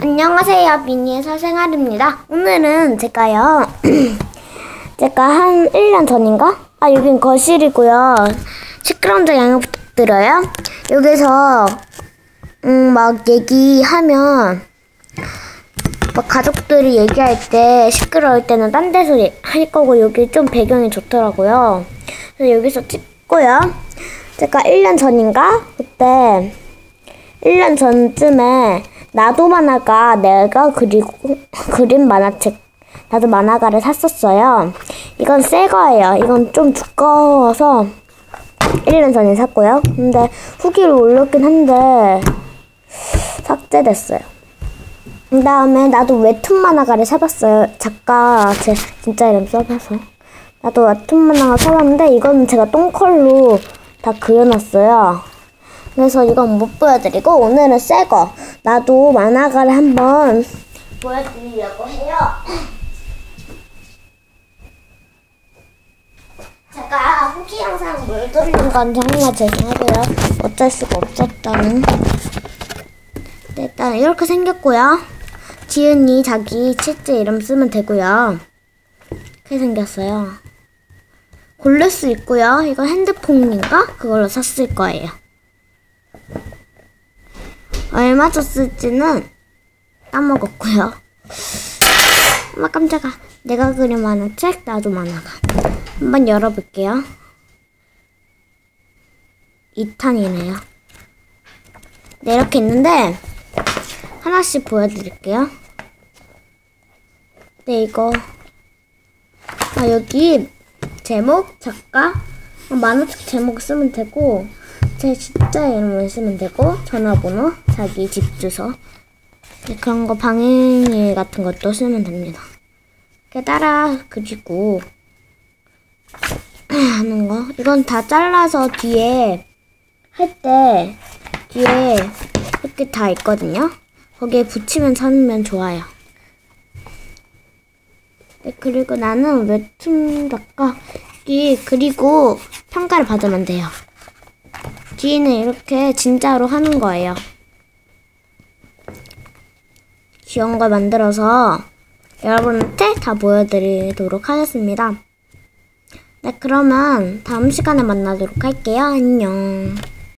안녕하세요. 미니의 사생활입니다. 오늘은 제가요. 제가 한 1년 전인가? 아, 여긴 거실이고요. 시끄러운 점 양해 부탁드려요. 여기서 음, 막 얘기하면 막 가족들이 얘기할 때 시끄러울 때는 딴 데서 얘- 할 거고 여기 좀 배경이 좋더라고요. 그래서 여기서 찍고요. 제가 1년 전인가? 그때 1년 전쯤에 나도 만화가 내가 그리고 그린 만화책 나도 만화가를 샀었어요. 이건 새 거예요. 이건 좀 두꺼워서 1년 전에 샀고요. 근데 후기를 올렸긴 한데 삭제됐어요. 그 다음에 나도 웹툰 만화가를 사봤어요. 작가 제 진짜 이름 써봐서. 나도 웹툰 만화가 사봤는데 이거는 제가 똥컬로 다 그려놨어요. 그래서 이건 못 보여드리고 오늘은 새 거. 나도 만화가를 한번 보여드리려고 해요. 제가 후기 영상 물 돌린 건 정말 죄송하고요. 어쩔 수가 없었다는. 네, 일단 이렇게 생겼고요. 지은이 자기 실제 이름 쓰면 되고요. 이렇게 생겼어요. 고를 수 있고요. 이거 핸드폰인가? 그걸로 샀을 거예요. 얼마 줬을지는 까먹었고요. 엄마 깜짝아. 내가 그린 만화책 나도 만화가. 한번 열어볼게요. 2탄이네요. 네, 이렇게 있는데 하나씩 보여드릴게요. 네, 이거 아 여기 제목, 작가, 어, 만화책 제목 쓰면 되고 제 진짜 이름을 쓰면 되고 전화번호, 자기 집 주소 네, 그런 거 방해일 같은 것도 쓰면 됩니다. 따라 그리고 하는 거 이건 다 잘라서 뒤에 할 때 뒤에 이렇게 다 있거든요. 거기에 붙이면 찾으면 좋아요. 네, 그리고 나는 웹툰 작가이 그리고 평가를 받으면 돼요. 뒤에는 이렇게 진짜로 하는 거예요. 귀여운 걸 만들어서 여러분한테 다 보여드리도록 하겠습니다. 네, 그러면 다음 시간에 만나도록 할게요. 안녕.